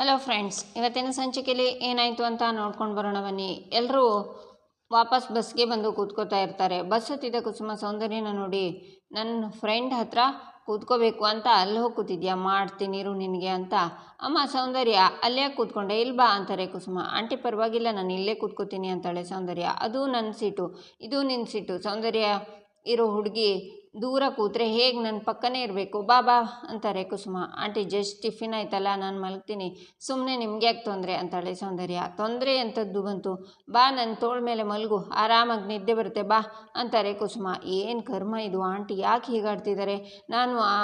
Hello friends ಇವತ್ತಿನ ಸಂಚಿಕೆಯಲ್ಲಿ ಏನಾಯಿತು ಅಂತ ನೋಡ್ಕೊಂಡು ಬರೋಣ ಬನ್ನಿ. ಎಲ್ಲರೂ ವಾಪಸ್ ಬಸ್ಗೆ ಬಂದು ಕೂತ್ಕೋತಾ ಇರ್ತಾರೆ. ಬಸ್ ಹತ್ತಿದ ಕುಸುಮ ಸೌಂದರ್ಯನ ನೋಡಿ ನನ್ನ ಫ್ರೆಂಡ್ ಹತ್ರ ಕೂತ್ಕೋಬೇಕು ಅಂತ ಅಲ್ಲಿ ಹೋಗಿ ಕೂತಿದ್ಯಾ ಮಾಡ್ತೀನಿ, ಇರು ನಿನಗೆ ಅಂತ. ಅಮ್ಮ, ಸೌಂದರ್ಯ, ಅಲ್ಲೇ ಕೂತ್ಕೊಂಡೆ ಇಲ್ಲಿ ಬಾ ಅಂತಾರೆ ಕುಸುಮ. ಆಂಟಿ, ಪರವಾಗಿಲ್ಲ, ನಾನು ಇಲ್ಲೇ ಕೂತ್ಕೋತೀನಿ ಅಂತಾಳೆ ಸೌಂದರ್ಯ. ಅದು ನನ್ನ ಸೀಟು, ಇದು ನಿನ್ನ ಸೀಟು, ಸೌಂದರ್ಯ, ಇರೋ ಹುಡುಗಿ ದೂರ ಕೂತ್ರೆ ಹೇಗೆ ನನ್ನ ಪಕ್ಕನೇ ಇರಬೇಕು? ಬಾ ಬಾ ಅಂತಾರೆ ಕುಸುಮ. ಆಂಟಿ ಜಸ್ಟ್ ಟಿಫಿನ್ ಆಯ್ತಲ್ಲ, ನಾನು ಮಲಗ್ತೀನಿ. ಸುಮ್ಮನೆ ನಿಮ್ಗೆ ಯಾಕೆ ತೊಂದರೆ? ಅಂತಾಳೆ ಸೌಂದರ್ಯ. ತೊಂದರೆ ಅಂತದ್ದು ಬಂತು? ಬಾ ನನ್ನ ತೋಳ ಮೇಲೆ ಮಲಗು. ಆರಾಮಾಗಿ ನಿದ್ದೆ ಬರುತ್ತೆ, ಬಾ ಅಂತಾರೆ ಕುಸುಮ. ಏನು ಕರ್ಮ ಇದು, ಆಂಟಿ? ಯಾಕೆ ಹೀಗಾಡ್ತಿದ್ದಾರೆ ನಾನು ಆ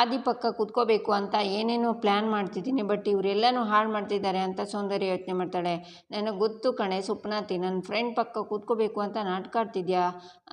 ಆದಿ ಪಕ್ಕ ಕೂತ್ಕೋಬೇಕು ಅಂತ ಏನೇನೋ ಪ್ಲ್ಯಾನ್ ಮಾಡ್ತಿದ್ದೀನಿ, ಬಟ್ ಇವರೆಲ್ಲನೂ ಹಾಳು ಮಾಡ್ತಿದ್ದಾರೆ ಅಂತ ಸೌಂದರ್ಯ ಯೋಚನೆ ಮಾಡ್ತಾಳೆ. ನನಗೆ ಗೊತ್ತು ಕಣೆ ಸುಪ್ನಾತಿ ನನ್ನ ಫ್ರೆಂಡ್ ಪಕ್ಕ ಕೂತ್ಕೋಬೇಕು ಅಂತ ನಾಟಕ ಆಡ್ತಿದ್ಯಾ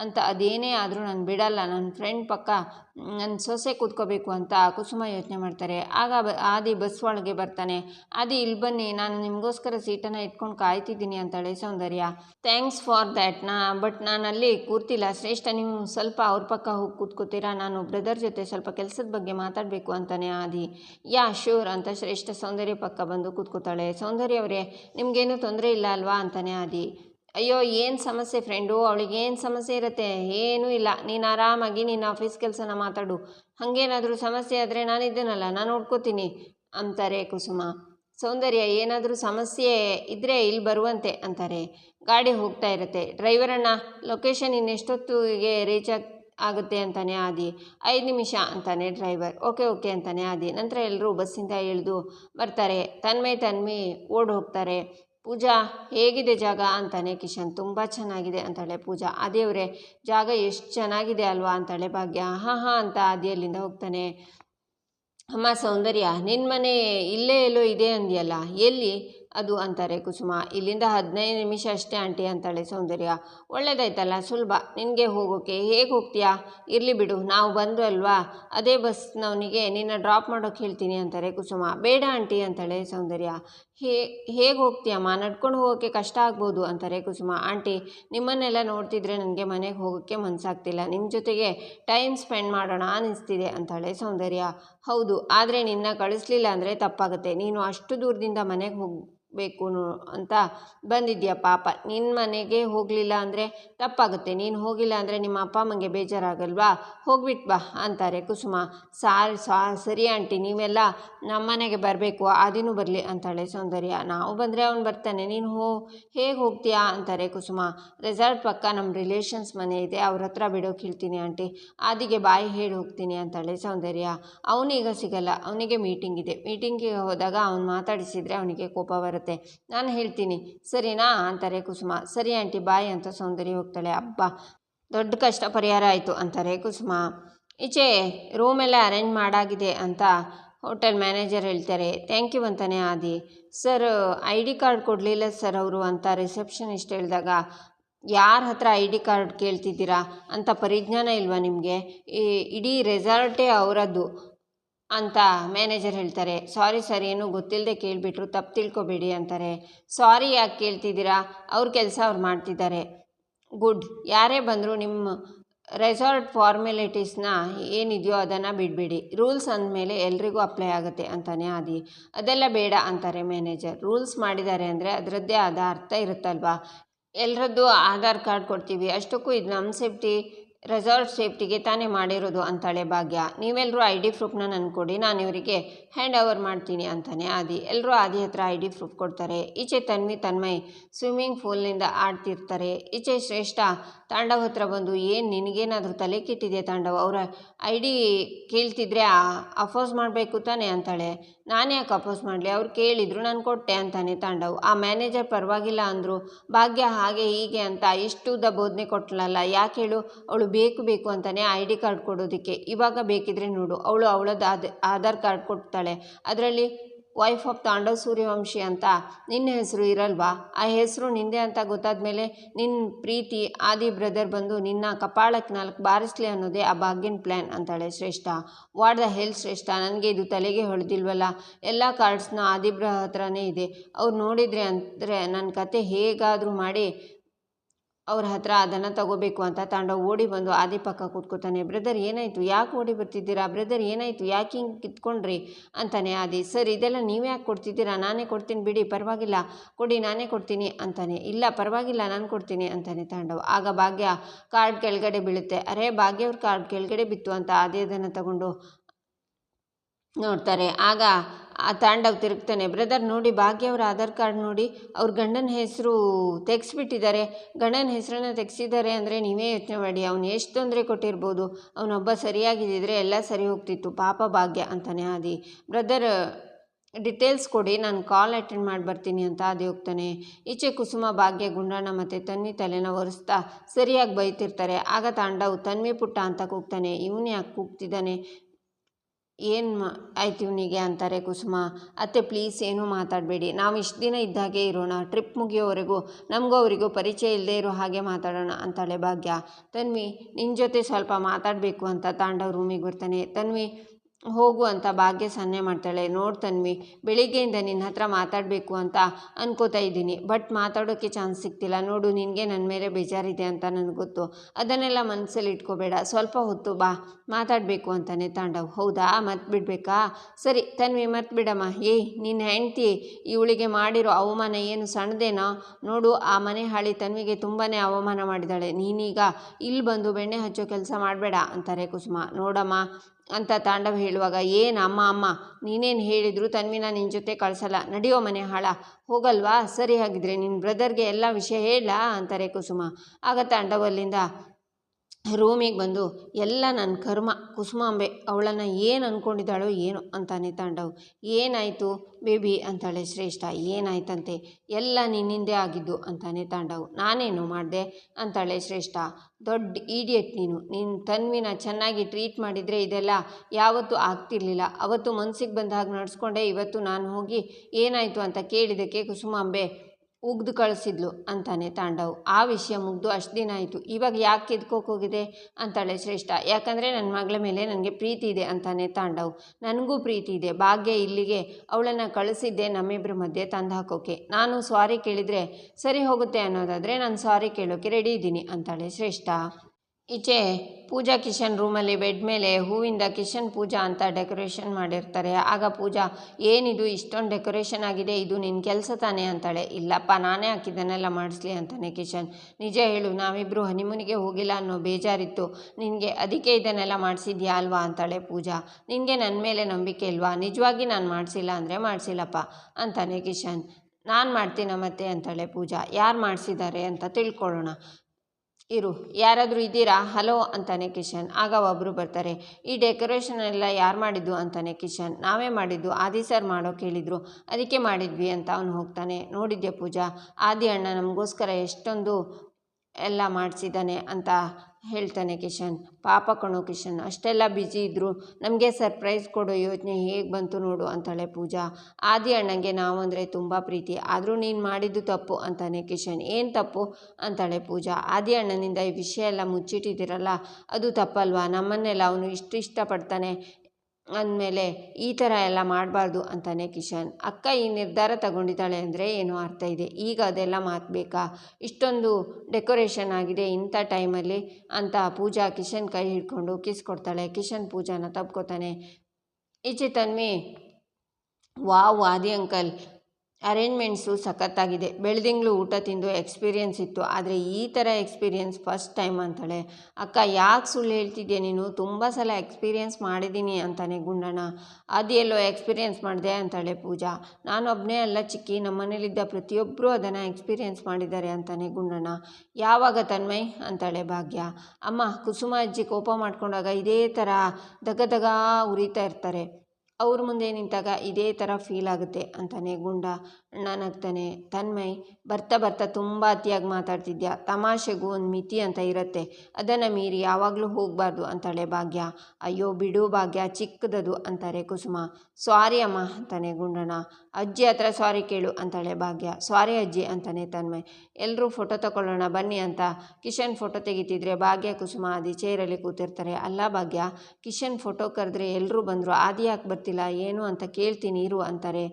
ಅಂತ ಅದೇನೇ ಆದರೂ ನಾನು ಬಿಡಲ್ಲ. ನನ್ನ ಫ್ರೆಂಡ್ ಪಕ್ಕ ನನ್ನ ಸೊಸೆ ಕೂತ್ಕೋಬೇಕು ಅಂತ ಕುಸುಮ ಯೋಚನೆ ಮಾಡ್ತಾರೆ. ಆಗ ಬ, ಆದಿ ಬಸ್ ಒಳಗೆ ಬರ್ತಾನೆ. ಆದಿ, ಇಲ್ಲಿ ಬನ್ನಿ. ನಾನು ನಿಮಗೋಸ್ಕರ ಸೀಟನ್ನು ಇಟ್ಕೊಂಡು ಕಾಯ್ತಿದ್ದೀನಿ ಅಂತಾಳೆ ಸೌಂದರ್ಯ. Thanks for that. ನಾ, ಬಟ್ ನಾನು ಅಲ್ಲಿ ಕೂರ್ತಿಲ್ಲ. ಶ್ರೇಷ್ಠ, ನೀವು ಸ್ವಲ್ಪ ಅವ್ರ ಪಕ್ಕ ಹೋಗಿ ಕೂತ್ಕೋತೀರಾ? ನಾನು ಬ್ರದರ್ ಜೊತೆ ಸ್ವಲ್ಪ ಕೆಲಸದ ಬಗ್ಗೆ ಮಾತಾಡಬೇಕು ಅಂತಾನೆ ಆದಿ. ಯಾ, ಶ್ಯೂರ್ ಅಂತ ಶ್ರೇಷ್ಠ ಸೌಂದರ್ಯ ಪಕ್ಕ ಬಂದು ಕೂತ್ಕೋತಾಳೆ. ಸೌಂದರ್ಯ ಅವರೇ, ನಿಮಗೇನು ತೊಂದರೆ ಇಲ್ಲ ಅಲ್ವಾ? ಅಂತಾನೆ ಆದಿ. ಅಯ್ಯೋ, ಏನು ಸಮಸ್ಯೆ ಫ್ರೆಂಡು ಅವಳಿಗೆ ಸಮಸ್ಯೆ ಇರುತ್ತೆ? ಏನೂ ಇಲ್ಲ. ನೀನು ಆರಾಮಾಗಿ ನಿನ್ನ ಆಫೀಸ್ ಕೆಲಸನ ಮಾತಾಡು. ಹಾಗೇನಾದರೂ ಸಮಸ್ಯೆ ಆದರೆ ನಾನಿದ್ದೇನಲ್ಲ ನಾನು ನೋಡ್ಕೋತೀನಿ ಅಂತಾರೆ ಕುಸುಮ. ಸೌಂದರ್ಯ, ಏನಾದರೂ ಸಮಸ್ಯೆ ಇದ್ದರೆ ಇಲ್ಲಿ ಬರುವಂತೆ ಅಂತಾರೆ. ಗಾಡಿ ಹೋಗ್ತಾ ಇರುತ್ತೆ. ಡ್ರೈವರಣ್ಣ ಲೊಕೇಶನ್ ಇನ್ನೆಷ್ಟೊತ್ತಿಗೆ ರೀಚ್ ಆಗ್, ಆಗುತ್ತೆ? ಅಂತಾನೆ ಆದಿ. ಐದು ನಿಮಿಷ, ಅಂತಾನೆ ಡ್ರೈವರ್ ಓಕೆ ಓಕೆ, ಅಂತಾನೆ ಆದಿ. ನಂತರ ಎಲ್ಲರೂ ಬಸ್ಸಿಂದ ಇಳಿದು ಬರ್ತಾರೆ. ತನ್ಮಯ್ ತನ್ಮಿ ಓಡ್ ಹೋಗ್ತಾರೆ. ಪೂಜಾ, ಹೇಗಿದೆ ಜಾಗ? ಅಂತಾನೆ ಕಿಶನ್. ತುಂಬ ಚೆನ್ನಾಗಿದೆ ಅಂತಾಳೆ ಪೂಜಾ. ಅದೇವ್ರೆ ಜಾಗ ಎಷ್ಟು ಚೆನ್ನಾಗಿದೆ ಅಲ್ವಾ? ಅಂತಾಳೆ ಭಾಗ್ಯ. ಹಾ ಹಾ ಅಂತ ಆದಿಯಲ್ಲಿಂದ ಹೋಗ್ತಾನೆ. ಅಮ್ಮ ಸೌಂದರ್ಯ ನಿನ್ನ ಮನೆ ಇಲ್ಲೇ ಎಲ್ಲೋ ಇದೆ ಅಂದಿಯಲ್ಲ, ಎಲ್ಲಿ? ಅದು ಅಂತಾರೆ ಕುಸುಮ. ಇಲ್ಲಿಂದ ಹದಿನೈದು ನಿಮಿಷ ಅಷ್ಟೇ ಆಂಟಿ ಅಂತಾಳೆ ಸೌಂದರ್ಯ. ಒಳ್ಳೇದಾಯ್ತಲ್ಲ, ಸುಲಭ. ನಿನಗೆ ಹೋಗೋಕೆ ಹೇಗೆ ಹೋಗ್ತೀಯಾ? ಇರಲಿ ಬಿಡು, ನಾವು ಬಂದು ಅಲ್ವಾ? ಅದೇ ಬಸ್ನವನಿಗೆ ನಿನ್ನ ಡ್ರಾಪ್ ಮಾಡೋಕೆ ಹೇಳ್ತೀನಿ ಅಂತಾರೆ ಕುಸುಮ. ಬೇಡ ಆಂಟಿ ಅಂತಾಳೆ ಸೌಂದರ್ಯ. ಹೇ, ಹೇಗೆ ಹೋಗ್ತೀಯಮ್ಮ? ನಡ್ಕೊಂಡು ಹೋಗೋಕ್ಕೆ ಕಷ್ಟ ಆಗ್ಬೋದು ಅಂತಾರೆ ಕುಸುಮ. ಆಂಟಿ, ನಿಮ್ಮನ್ನೆಲ್ಲ ನೋಡ್ತಿದ್ರೆ ನನಗೆ ಮನೆಗೆ ಹೋಗೋಕ್ಕೆ ಮನಸ್ಸಾಗ್ತಿಲ್ಲ ನಿಮ್ಮ ಜೊತೆಗೆ ಟೈಮ್ ಸ್ಪೆಂಡ್ ಮಾಡೋಣ ಅನ್ನಿಸ್ತಿದೆ ಅಂತಾಳೆ ಸೌಂದರ್ಯ. ಹೌದು, ಆದರೆ ನಿನ್ನ ಕಳಿಸ್ಲಿಲ್ಲ ಅಂದರೆ ತಪ್ಪಾಗುತ್ತೆ. ನೀನು ಅಷ್ಟು ದೂರದಿಂದ ಮನೆಗೆ ಹೋಗಬೇಕು ಅಂತ ಬಂದಿದ್ಯಾ ಪಾಪ. ನಿನ್ನ ಮನೆಗೆ ಹೋಗಲಿಲ್ಲ ಅಂದರೆ ತಪ್ಪಾಗುತ್ತೆ. ನೀನು ಹೋಗಿಲ್ಲ ಅಂದರೆ ನಿಮ್ಮ ಅಪ್ಪ ಅಮ್ಮಂಗೆ ಬೇಜಾರಾಗಲ್ವಾ? ಹೋಗ್ಬಿಟ್ಟು ಬಾ ಅಂತಾರೆ ಕುಸುಮ. ಸಾರಿ, ಸಾ, ಸರಿ ಆಂಟಿ, ನೀವೆಲ್ಲ ನಮ್ಮ ಮನೆಗೆ ಬರಬೇಕು. ಆದಿನೂ ಬರಲಿ ಅಂತಾಳೆ ಸೌಂದರ್ಯ. ನಾವು ಬಂದರೆ ಅವ್ನು ಬರ್ತಾನೆ. ನೀನು ಹೋ, ಹೇಗೆ ಹೋಗ್ತೀಯಾ ಅಂತಾರೆ ಕುಸುಮ. ರೆಸಾರ್ಟ್ ಪಕ್ಕ ನಮ್ಮ ರಿಲೇಷನ್ಸ್ ಮನೆ ಇದೆ. ಅವ್ರ ಹತ್ರ ಬಿಡೋಕೆ ಹೇಳ್ತೀನಿ ಆಂಟಿ. ಆದಿಗೆ ಬಾಯಿ ಹೇಳಿ ಹೋಗ್ತೀನಿ ಅಂತಾಳೆ ಸೌಂದರ್ಯ. ಅವನೀಗ ಸಿಗಲ್ಲ. ಅವನಿಗೆ ಮೀಟಿಂಗ್ ಇದೆ. ಮೀಟಿಂಗಿಗೆ ಹೋದಾಗ ಅವ್ನು ಮಾತಾಡಿಸಿದರೆ ಅವನಿಗೆ ಕೋಪ ಬರುತ್ತೆ. ನಾನು ಹೇಳ್ತೀನಿ, ಸರಿನಾ? ಅಂತಾರೆ ಕುಸುಮ. ಸರಿ ಆಂಟಿ, ಬಾಯ್ ಅಂತ ಸೌಂದರ್ಯ ಹೋಗ್ತಾಳೆ. ಅಬ್ಬ, ದೊಡ್ಡ ಕಷ್ಟ ಪರಿಹಾರ ಆಯಿತು, ಅಂತಾರೆ ಕುಸುಮ. ಈಚೆ ರೂಮ್ ಎಲ್ಲ ಅರೇಂಜ್ ಮಾಡಾಗಿದೆ ಅಂತ ಹೋಟೆಲ್ ಮ್ಯಾನೇಜರ್ ಹೇಳ್ತಾರೆ. ಥ್ಯಾಂಕ್ ಯು ಅಂತಾನೆ Adi. Sir I D card ಕೊಡಲಿಲ್ಲ ಸರ್ ಅವರು ಅಂತ ರಿಸೆಪ್ಷನಿಸ್ಟ್ ಹೇಳಿದಾಗ, ಯಾರ ಹತ್ರ ಐ ಡಿ ಕಾರ್ಡ್ ಕೇಳ್ತಿದ್ದೀರಾ? ಅಂತ ಪರಿಜ್ಞಾನ ಇಲ್ವಾ ನಿಮಗೆ? ಈ ಇಡೀ ರೆಸಾರ್ಟೇ ಅವರದ್ದು. ಅಂತ ಮ್ಯಾನೇಜರ್ ಹೇಳ್ತಾರೆ. ಸಾರಿ ಸರ್, ಏನು ಗೊತ್ತಿಲ್ಲದೆ ಕೇಳಿಬಿಟ್ರು, ತಪ್ಪು ತಿಳ್ಕೊಬೇಡಿ ಅಂತಾರೆ. ಸಾರಿ ಯಾಕೆ ಕೇಳ್ತಿದ್ದೀರಾ? ಅವ್ರ ಕೆಲಸ ಅವ್ರು ಮಾಡ್ತಿದ್ದಾರೆ. ಗುಡ್. ಯಾರೇ ಬಂದರೂ ನಿಮ್ಮ ರೆಸಾರ್ಟ್ ಫಾರ್ಮ್ಯಾಲಿಟೀಸ್ನ ಏನಿದೆಯೋ ಅದನ್ನು ಬಿಡಬೇಡಿ. ರೂಲ್ಸ್ ಅಂದಮೇಲೆ ಎಲ್ರಿಗೂ ಅಪ್ಲೈ ಆಗುತ್ತೆ ಅಂತಾನೆ ಆದಿ. ಅದೆಲ್ಲ ಬೇಡ ಅಂತಾರೆ ಮ್ಯಾನೇಜರ್. ರೂಲ್ಸ್ ಮಾಡಿದ್ದಾರೆ ಅಂದರೆ ಅದರದ್ದೇ ಆದ ಅರ್ಥ ಇರುತ್ತಲ್ವಾ? ಎಲ್ಲರದ್ದು ಆಧಾರ್ ಕಾರ್ಡ್ ಕೊಡ್ತೀವಿ. ಅಷ್ಟಕ್ಕೂ ಇದು ನಮ್ಮ ಸೇಫ್ಟಿ ರೆಸಾರ್ಟ್ ಸೇಫ್ಟಿಗೆ ತಾನೇ ಮಾಡಿರೋದು ಅಂತಾಳೆ ಭಾಗ್ಯ. ನೀವೆಲ್ಲರೂ ಐ ಡಿ ಪ್ರೂಫ್ನ ನನಗೆ ಕೊಡಿ, ನಾನು ಇವರಿಗೆ ಹ್ಯಾಂಡ್ ಓವರ್ ಮಾಡ್ತೀನಿ ಅಂತಾನೆ ಆದಿ. ಎಲ್ಲರೂ ಆದಿ ಹತ್ರ ಐ ಡಿ ಪ್ರೂಫ್ ಕೊಡ್ತಾರೆ. ಈಚೆ ತನ್ವಿ, ತನ್ಮಯ್ ಸ್ವಿಮ್ಮಿಂಗ್ ಫೂಲ್ನಿಂದ ಆಡ್ತಿರ್ತಾರೆ. ಈಚೆ ಶ್ರೇಷ್ಠ ತಾಂಡವ್ ಹತ್ರ ಬಂದು, ಏನು ನಿನಗೇನಾದರೂ ತಲೆ ಕೆಟ್ಟಿದೆ ತಾಂಡವ್? ಅವರ ಐ ಡಿ ಕೇಳ್ತಿದ್ರೆ ಅಫೋಸ್ ಮಾಡಬೇಕು ತಾನೆ? ಅಂತಾಳೆ. ನಾನು ಯಾಕೆ ಅಪೋಸ್ ಮಾಡಲಿ? ಅವ್ರು ಕೇಳಿದ್ರು ನಾನು ಕೊಟ್ಟೆ, ಅಂತಾನೆ ತಾಂಡವ್. ಆ ಮ್ಯಾನೇಜರ್ ಪರವಾಗಿಲ್ಲ ಅಂದರು. ಭಾಗ್ಯ ಹಾಗೆ ಹೀಗೆ ಅಂತ ಇಷ್ಟು ಉದ್ದ ಬೋಧನೆ ಕೊಟ್ಟಳಲ್ಲ ಯಾಕೆ ಹೇಳು? ಅವಳು ಬೇಕು ಬೇಕು ಅಂತಾನೆ ಐ ಡಿ ಕಾರ್ಡ್ ಕೊಡೋದಕ್ಕೆ. ಇವಾಗ ಬೇಕಿದ್ರೆ ನೋಡು. ಅವಳು ಅವಳದ್ದು ಆಧಾರ್ ಕಾರ್ಡ್ ಕೊಡ್ತಾಳೆ. ಅದರಲ್ಲಿ ವೈಫ್ ಆಫ್ ತಾಂಡವ್ ಸೂರ್ಯವಂಶಿ ಅಂತ ನಿನ್ನ ಹೆಸರು ಇರಲ್ವಾ? ಆ ಹೆಸರು ನಿಂದೆ ಅಂತ ಗೊತ್ತಾದ ಮೇಲೆ ನಿನ್ನ ಪ್ರೀತಿ, ಆದಿ ಬ್ರದರ್ ಬಂದು ನಿನ್ನ ಕಪಾಳಕ್ಕೆ ನಾಲ್ಕು ಬಾರಿಸ್ಲಿ ಅನ್ನೋದೇ ಆ ಭಾಗ್ಯನ ಪ್ಲ್ಯಾನ್ ಅಂತಾಳೆ ಶ್ರೇಷ್ಠ. ವಾಟ್ ದ ಹೆಲ್ ಶ್ರೇಷ್ಠ? ನನಗೆ ಇದು ತಲೆಗೆ ಹೊಳೆದಿಲ್ವಲ್ಲ ಎಲ್ಲ ಕಾರ್ಡ್ಸ್ನ ಆದಿಬ್ರ ಹತ್ರನೇ ಇದೆ. ಅವ್ರು ನೋಡಿದರೆ ಅಂದರೆ ನನ್ನ ಕತೆ ಹೇಗಾದರೂ ಮಾಡಿ ಅವ್ರ ಹತ್ರ ಅದನ್ನು ತಗೋಬೇಕು ಅಂತ ತಾಂಡವ್ ಓಡಿ ಬಂದು ಆದಿ ಪಕ್ಕ ಕೂತ್ಕೋತಾನೆ, ಬ್ರದರ್ ಏನಾಯಿತು? ಯಾಕೆ ಓಡಿ ಬರ್ತಿದ್ದೀರಾ? ಬ್ರದರ್ ಏನಾಯಿತು? ಯಾಕೆ ಹಿಂಗೆ ಕಿತ್ಕೊಂಡ್ರಿ? ಅಂತಾನೆ ಆದಿ, ಸರ್, ಇದೆಲ್ಲ ನೀವೇ ಯಾಕೆ ಕೊಡ್ತಿದ್ದೀರಾ? ನಾನೇ ಕೊಡ್ತೀನಿ ಬಿಡಿ, ಪರವಾಗಿಲ್ಲ. ಕೊಡಿ, ನಾನೇ ಕೊಡ್ತೀನಿ. ಅಂತಾನೆ, ಇಲ್ಲ, ಪರವಾಗಿಲ್ಲ, ನಾನು ಕೊಡ್ತೀನಿ. ಅಂತಾನೆ ತಾಂಡವ್, ಆಗ ಭಾಗ್ಯ ಕಾರ್ಡ್ ಕೆಳಗಡೆ ಬೀಳುತ್ತೆ. ಅರೆ ಭಾಗ್ಯವ್ರ ಕಾರ್ಡ್ ಕೆಳಗಡೆ ಬಿತ್ತು ಅಂತ ಆದಿ ಅದನ್ನು ತಗೊಂಡು ನೋಡ್ತಾರೆ. ಆಗ ಆ ತಾಂಡವ್ ತಿರುಗ್ತಾನೆ, ಬ್ರದರ್ ನೋಡಿ ಭಾಗ್ಯ ಅವರ ಆಧಾರ್ ಕಾರ್ಡ್ ನೋಡಿ, ಅವ್ರ ಗಂಡನ ಹೆಸರು ತೆಗೆಸ್ಬಿಟ್ಟಿದ್ದಾರೆ. ಗಂಡನ ಹೆಸರನ್ನ ತೆಗೆಸಿದ್ದಾರೆ ಅಂದರೆ ನೀವೇ ಯೋಚನೆ ಮಾಡಿ, ಅವನು ಎಷ್ಟು ತೊಂದರೆ ಕೊಟ್ಟಿರ್ಬೋದು ಅವನೊಬ್ಬ ಸರಿಯಾಗಿದ್ದಿದ್ರೆ ಎಲ್ಲ ಸರಿ ಹೋಗ್ತಿತ್ತು, ಪಾಪ ಭಾಗ್ಯ, ಅಂತಾನೆ ಆದಿ. ಬ್ರದರ್, ಡಿಟೇಲ್ಸ್ ಕೊಡಿ, ನಾನು ಕಾಲ್ ಅಟೆಂಡ್ ಮಾಡಿ ಬರ್ತೀನಿ, ಅಂತ ಆದಿ ಹೋಗ್ತಾನೆ. ಈಚೆ ಕುಸುಮ, ಭಾಗ್ಯ, ಗುಂಡಣ್ಣ ಮತ್ತು ತನ್ನಿ ತಲೆನ ಒರೆಸ್ತಾ ಸರಿಯಾಗಿ ಬೈತಿರ್ತಾರೆ. ಆಗ ತಾಂಡವ್, ತನ್ವಿ ಪುಟ್ಟ ಅಂತ ಕೂಗ್ತಾನೆ. ಇವನು ಯಾಕೆ ಕೂಗ್ತಿದ್ದಾನೆ? ಏನು ಮಾ, ಆಯ್ತು ಇವನಿಗೆ ಅಂತಾರೆ ಕುಸುಮ. ಅತ್ತೆ ಪ್ಲೀಸ್ ಏನೂ ಮಾತಾಡಬೇಡಿ. ನಾವು ಇಷ್ಟು ದಿನ ಇದ್ದಾಗೆ ಇರೋಣ. ಟ್ರಿಪ್ ಮುಗಿಯೋವರೆಗೂ ನಮಗೂ ಅವರಿಗೂ ಪರಿಚಯ ಇಲ್ಲದೆ ಇರೋ ಹಾಗೆ ಮಾತಾಡೋಣ ಅಂತಾಳೆ ಭಾಗ್ಯ. ತನ್ವಿ ನಿನ್ನ ಜೊತೆ ಸ್ವಲ್ಪ ಮಾತಾಡಬೇಕು ಅಂತ ತಾಂಡವ್ ರೂಮಿಗೆ ಬರ್ತಾನೆ. ತನ್ವಿ ಹೋಗು ಅಂತ ಭಾಗ್ಯ ಸನ್ನೆ ಮಾಡ್ತಾಳೆ. ನೋಡು ತನ್ವಿ, ಬೆಳಿಗ್ಗೆಯಿಂದ ನಿನ್ನ ಹತ್ರ ಮಾತಾಡಬೇಕು ಅಂತ ಅನ್ಕೋತಾ ಇದ್ದೀನಿ. ಬಟ್ ಮಾತಾಡೋಕ್ಕೆ ಚಾನ್ಸ್ ಸಿಗ್ತಿಲ್ಲ. ನೋಡು, ನಿನಗೆ ನನ್ನ ಮೇಲೆ ಬೇಜಾರಿದೆ ಅಂತ ನನಗೆ ಗೊತ್ತು. ಅದನ್ನೆಲ್ಲ ಮನಸ್ಸಲ್ಲಿ ಇಟ್ಕೋಬೇಡ. ಸ್ವಲ್ಪ ಹೊತ್ತು ಬಾ. ಮಾತಾಡಬೇಕು ಅಂತಾನೆ ತಾಂಡವ್. ಹೌದಾ? ಮತ್ತೆ ಬಿಡಬೇಕಾ? ಸರಿ, ತನ್ವಿ ಮತ್ತೆ ಬಿಡಮ್ಮ. ಏಯ್ ನಿನ್ನ ಹೆಂಡ್ತಿ ಇವಳಿಗೆ ಮಾಡಿರೋ ಅವಮಾನ ಏನು ಸಣ್ಣದೇನೋ? ನೋಡು, ಆ ಮನೆ ಹಾಳಿ ತನ್ವಿಗೆ ತುಂಬಾ ಅವಮಾನ ಮಾಡಿದಾಳೆ. ನೀನೀಗ ಇಲ್ಲಿ ಬಂದು ಬೆಣ್ಣೆ ಹಚ್ಚೋ ಕೆಲಸ ಮಾಡಬೇಡ ಅಂತಾರೆ ಕುಸುಮ. ನೋಡಮ್ಮ ಅಂತ ತಾಂಡವ್ ಹೇಳುವಾಗ ಏನು ಅಮ್ಮ ಅಮ್ಮ, ನೀನೇನು ಹೇಳಿದ್ರು ತನ್ವಿನ ನಿನ್ನ ಜೊತೆ ಕಳಿಸಲ್ಲ. ನಡೆಯೋ ಮನೆ ಹಾಳ. ಹೋಗಲ್ವಾ? ಸರಿ ಹಾಗಿದ್ರೆ ನಿನ್ನ ಬ್ರದರ್ಗೆ ಎಲ್ಲ ವಿಷಯ ಹೇಳ, ಅಂತಾರೆ ಕುಸುಮ. ಆಗ ತಾಂಡವ್ ಅಲ್ಲಿಂದ ರೂಮಿಗೆ ಬಂದು, ಎಲ್ಲ ನನ್ನ ಕರ್ಮ ಕುಸುಮಾಂಬೆ ಅವಳನ್ನು ಏನು ಅಂದ್ಕೊಂಡಿದ್ದಾಳೋ ಏನೋ ಅಂತಾನೆ ತಾಂಡವ್ ಏನಾಯಿತು ಬೇಬಿ? ಅಂತಾಳೆ ಶ್ರೇಷ್ಠ. ಏನಾಯ್ತಂತೆ? ಎಲ್ಲ ನಿನ್ನಿಂದೇ ಆಗಿದ್ದು ಅಂತಾನೆ ತಾಂಡವ್ ನಾನೇನು ಮಾಡಿದೆ? ಅಂತಾಳೆ ಶ್ರೇಷ್ಠ. ದೊಡ್ಡ ಈಡಿಯಟ್ ನೀನು. ನಿನ್ನ ತನ್ವಿನ ಚೆನ್ನಾಗಿ ಟ್ರೀಟ್ ಮಾಡಿದರೆ ಇದೆಲ್ಲ ಯಾವತ್ತೂ ಆಗ್ತಿರ್ಲಿಲ್ಲ. ಅವತ್ತು ಮನಸ್ಸಿಗೆ ಬಂದ ಹಾಗೆ ನಡೆಸ್ಕೊಂಡೆ ಇವತ್ತು ನಾನು ಹೋಗಿ ಏನಾಯಿತು ಅಂತ ಕೇಳಿದ್ದಕ್ಕೆ ಕುಸುಮಾಂಬೆ ಉಗ್ದು ಕಳಿಸಿದ್ಲು ಅಂತಾನೆ ತಾಂಡವ್. ಆ ವಿಷಯ ಮುಗ್ದು ಅಷ್ಟು ದಿನ ಆಯಿತು. ಇವಾಗ ಯಾಕೆ ಕಿದ್ಕೋಕೋಗಿದೆ ಅಂತಾಳೆ ಶ್ರೇಷ್ಠ. ಯಾಕಂದರೆ ನನ್ನ ಮಗಳ ಮೇಲೆ ನನಗೆ ಪ್ರೀತಿ ಇದೆ ಅಂತಾನೆ ತಾಂಡವ್. ನನಗೂ ಪ್ರೀತಿ ಇದೆ. ಭಾಗ್ಯ ಇಲ್ಲಿಗೆ ಅವಳನ್ನು ಕಳಿಸಿದ್ದೆ ನಮ್ಮಿಬ್ಬರ ಮಧ್ಯೆ ತಂದು ಹಾಕೋಕೆ. ನಾನು ಸಾರಿ ಕೇಳಿದರೆ ಸರಿ ಹೋಗುತ್ತೆ ಅನ್ನೋದಾದರೆ ನಾನು ಸಾರಿ ಕೇಳೋಕೆ ರೆಡಿ ಇದ್ದೀನಿ ಅಂತಾಳೆ ಶ್ರೇಷ್ಠ. ಈಚೆ ಪೂಜಾ ಕಿಶನ್ ರೂಮಲ್ಲಿ ಬೆಡ್ ಮೇಲೆ ಹೂವಿಂದ ಕಿಶನ್ ಪೂಜಾ ಅಂತ ಡೆಕೋರೇಷನ್ ಮಾಡಿರ್ತಾರೆ. ಆಗ ಪೂಜಾ, ಏನಿದು? ಇಷ್ಟೊಂದು ಡೆಕೋರೇಷನ್ ಆಗಿದೆ. ಇದು ನಿನ್ನ ಕೆಲಸ ತಾನೇ? ಅಂತಾಳೆ. ಇಲ್ಲಪ್ಪ, ನಾನೇ ಹಾಕಿದ್ದನ್ನೆಲ್ಲ ಮಾಡಿಸ್ಲಿ ಅಂತಾನೆ ಕಿಶನ್. ನಿಜ ಹೇಳು ನಾವಿಬ್ಬರು ಹನಿಮೂನಿಗೆ ಹೋಗಿಲ್ಲ ಅನ್ನೋ ಬೇಜಾರಿತ್ತು. ನಿನಗೆ ಅದಕ್ಕೆ ಇದನ್ನೆಲ್ಲ ಮಾಡಿಸಿದ್ಯಾ ಅಲ್ವಾ? ಅಂತಾಳೆ ಪೂಜಾ. ನಿನಗೆ ನನ್ನ ಮೇಲೆ ನಂಬಿಕೆ ಇಲ್ವಾ? ನಿಜವಾಗಿ ನಾನು ಮಾಡಿಸಿಲ್ಲ ಅಂದರೆ ಮಾಡಿಸಿಲ್ಲಪ್ಪ ಅಂತಾನೆ ಕಿಶನ್. ನಾನು ಮಾಡ್ತೀನ ಮತ್ತೆ? ಅಂತಾಳೆ ಪೂಜಾ. ಯಾರು ಮಾಡಿಸಿದ್ದಾರೆ ಅಂತ ತಿಳ್ಕೊಳ್ಳೋಣ. ಇರು, ಯಾರಾದರೂ ಇದ್ದೀರಾ? ಹಲೋ ಅಂತಾನೆ ಕಿಶನ್. ಆಗ ಒಬ್ಬರು ಬರ್ತಾರೆ. ಈ ಡೆಕೋರೇಷನ್ ಎಲ್ಲ ಯಾರು ಮಾಡಿದ್ದು ಅಂತಾನೆ ಕಿಶನ್. ನಾವೇ ಮಾಡಿದ್ದು. ಆದಿ ಸರ್ ಮಾಡೋ ಕೇಳಿದರು. ಅದಕ್ಕೆ ಮಾಡಿದ್ವಿ ಅಂತ ಅವನು ಹೋಗ್ತಾನೆ. ನೋಡಿದ್ದೆ ಪೂಜಾ? ಆದಿ ಅಣ್ಣ ನಮಗೋಸ್ಕರ ಎಷ್ಟೊಂದು ಎಲ್ಲ ಮಾಡಿಸಿದ್ದಾನೆ ಅಂತ ಹೇಳ್ತಾನೆ ಕಿಶನ್. ಪಾಪ ಕಣೋ ಕಿಶನ್, ಅಷ್ಟೆಲ್ಲ ಬ್ಯುಸಿ ಇದ್ದರು ನಮಗೆ ಸರ್ಪ್ರೈಸ್ ಕೊಡೋ ಯೋಚನೆ ಹೇಗೆ ಬಂತು ನೋಡು ಅಂತಾಳೆ ಪೂಜಾ. ಆದಿ ಅಣ್ಣಂಗೆ ನಾವು ಅಂದರೆ ತುಂಬ ಪ್ರೀತಿ, ಆದರೂ ನೀನು ಮಾಡಿದ್ದು ತಪ್ಪು ಅಂತಾನೆ ಕಿಶನ್. ಏನು ತಪ್ಪು? ಅಂತಾಳೆ ಪೂಜಾ. ಆದಿ ಅಣ್ಣನಿಂದ ಈ ವಿಷಯ ಎಲ್ಲ ಮುಚ್ಚಿಟ್ಟಿದ್ದೀರಲ್ಲ, ಅದು ತಪ್ಪಲ್ವಾ? ನಮ್ಮನ್ನೆಲ್ಲ ಅವನು ಇಷ್ಟು ಇಷ್ಟಪಡ್ತಾನೆ. ಅಂದಮೇಲೆ ಈ ಥರ ಎಲ್ಲ ಮಾಡಬಾರ್ದು ಅಂತಾನೆ ಕಿಶನ್. ಅಕ್ಕ ಈ ನಿರ್ಧಾರ ತಗೊಂಡಿದ್ದಾಳೆ ಅಂದರೆ ಏನೋ ಅರ್ಥ ಇದೆ. ಈಗ ಅದೆಲ್ಲ ಮಾತು ಬೇಕಾ? ಇಷ್ಟೊಂದು ಡೆಕೋರೇಷನ್ ಆಗಿದೆ ಇಂಥ ಟೈಮಲ್ಲಿ ಅಂತ ಪೂಜಾ ಕಿಶನ್ ಕೈ ಹಿಡ್ಕೊಂಡು ಕಿಸ್ ಕೊಡ್ತಾಳೆ. ಕಿಶನ್ ಪೂಜಾನ ತಬ್ಕೋತಾನೆ ಈಚೆ Tanvi, wow Adi uncle arrangements ಸಖತ್ತಾಗಿದೆ. ಬೆಳ್ದಿಂಗ್ಳು ಊಟ ತಿಂದು ಎಕ್ಸ್ಪೀರಿಯೆನ್ಸ್ ಇತ್ತು. ಆದರೆ ಈ ಥರ ಎಕ್ಸ್ಪೀರಿಯೆನ್ಸ್ ಫಸ್ಟ್ ಟೈಮ್ ಅಂತಾಳೆ. ಅಕ್ಕ, ಯಾಕೆ ಸುಳ್ಳು ಹೇಳ್ತಿದ್ಯಾ ನೀನು? ತುಂಬ ಸಲ ಎಕ್ಸ್ಪೀರಿಯೆನ್ಸ್ ಮಾಡಿದ್ದೀನಿ ಅಂತಾನೆ ಗುಂಡಣ್ಣ. ಅದು ಎಲ್ಲೋ ಎಕ್ಸ್ಪೀರಿಯೆನ್ಸ್ ಮಾಡಿದೆ ಅಂತಾಳೆ ಪೂಜಾ. ನಾನೊಬ್ಬನೇ ಅಲ್ಲ ಚಿಕ್ಕಿ. ನಮ್ಮ ಮನೇಲಿದ್ದ ಪ್ರತಿಯೊಬ್ಬರೂ ಅದನ್ನು ಎಕ್ಸ್ಪೀರಿಯೆನ್ಸ್ ಮಾಡಿದ್ದಾರೆ ಅಂತಾನೆ ಗುಂಡಣ್ಣ. ಯಾವಾಗ ತನ್ಮಯ್? ಅಂತಾಳೆ ಭಾಗ್ಯ. ಅಮ್ಮ, ಕುಸುಮ ಅಜ್ಜಿ ಕೋಪ ಮಾಡ್ಕೊಂಡಾಗ ಇದೇ ಥರ ದಗ ದಗ ಉರಿತಾ ಇರ್ತಾರೆ. ಅವ್ರ ಮುಂದೆ ನಿಂತಾಗ ಇದೇ ಥರ ಫೀಲ್ ಆಗುತ್ತೆ ಅಂತಾನೆ ಗುಂಡ ಅಣ್ಣ ನಗ್ತಾನೆ ತನ್ಮಯ್ ಬರ್ತಾ ಬರ್ತಾ ತುಂಬ ಅತಿಯಾಗಿ ಮಾತಾಡ್ತಿದ್ಯಾ, ತಮಾಷೆಗೂ ಒಂದು ಮಿತಿ ಅಂತ ಇರುತ್ತೆ, ಅದನ್ನು ಮೀರಿ ಯಾವಾಗಲೂ ಹೋಗಬಾರ್ದು ಅಂತಾಳೆ ಭಾಗ್ಯ. ಅಯ್ಯೋ ಬಿಡು ಭಾಗ್ಯ, ಚಿಕ್ಕದದು ಅಂತಾರೆ ಕುಸುಮ. ಸಾರಿ ಅಮ್ಮ ಅಂತಾನೆ ಗುಂಡಣ್ಣ. ಅಜ್ಜಿ ಹತ್ರ ಸಾರಿ ಕೇಳು ಅಂತಾಳೆ ಭಾಗ್ಯ. ಸಾರಿ ಅಜ್ಜಿ ಅಂತಾನೆ ತನ್ಮಯ್. ಎಲ್ಲರೂ ಫೋಟೋ ತಗೊಳ್ಳೋಣ ಬನ್ನಿ ಅಂತ ಕಿಶನ್ ಫೋಟೋ ತೆಗಿತಿದ್ರೆ ಭಾಗ್ಯ, ಕುಸುಮ, ಆದಿ ಚೇರಲ್ಲಿ ಕೂತಿರ್ತಾರೆ. ಅಲ್ಲ ಭಾಗ್ಯ, ಕಿಶನ್ ಫೋಟೋ ಕರೆದ್ರೆ ಎಲ್ಲರೂ ಬಂದರು, ಆದಿ ಯಾಕೆ ಬರ್ತಿಲ್ಲ ಏನು ಅಂತ ಕೇಳ್ತೀನಿ, ಇರು ಅಂತಾರೆ.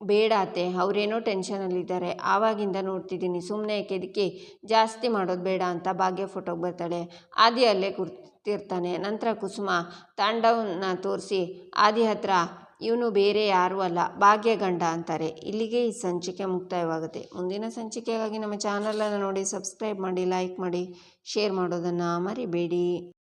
ಬೇಡ ಅತ್ತೆ, ಅವರೇನೋ ಟೆನ್ಷನಲ್ಲಿದ್ದಾರೆ ಆವಾಗಿಂದ ನೋಡ್ತಿದ್ದೀನಿ ಸುಮ್ಮನೆ ಕೆದಕಿ, ಜಾಸ್ತಿ ಮಾಡೋದು ಬೇಡ ಅಂತ ಭಾಗ್ಯ ಫೋಟೋಗೆ ಬರ್ತಾಳೆ. ಆದಿ ಅಲ್ಲೇ ಕುರ್ತಿರ್ತಾನೆ ನಂತರ ಕುಸುಮ ತಾಂಡವನ್ನ ತೋರಿಸಿ, ಆದಿ ಹತ್ರ, ಇವನು ಬೇರೆ ಯಾರೂ ಅಲ್ಲ, ಭಾಗ್ಯ ಗಂಡ ಅಂತಾರೆ. ಇಲ್ಲಿಗೆ ಈ ಸಂಚಿಕೆ ಮುಕ್ತಾಯವಾಗುತ್ತೆ. ಮುಂದಿನ ಸಂಚಿಕೆಗಾಗಿ ನಮ್ಮ ಚಾನಲನ್ನು ನೋಡಿ ಸಬ್ಸ್ಕ್ರೈಬ್ ಮಾಡಿ ಲೈಕ್ ಮಾಡಿ ಶೇರ್ ಮಾಡೋದನ್ನು ಮರಿಬೇಡಿ.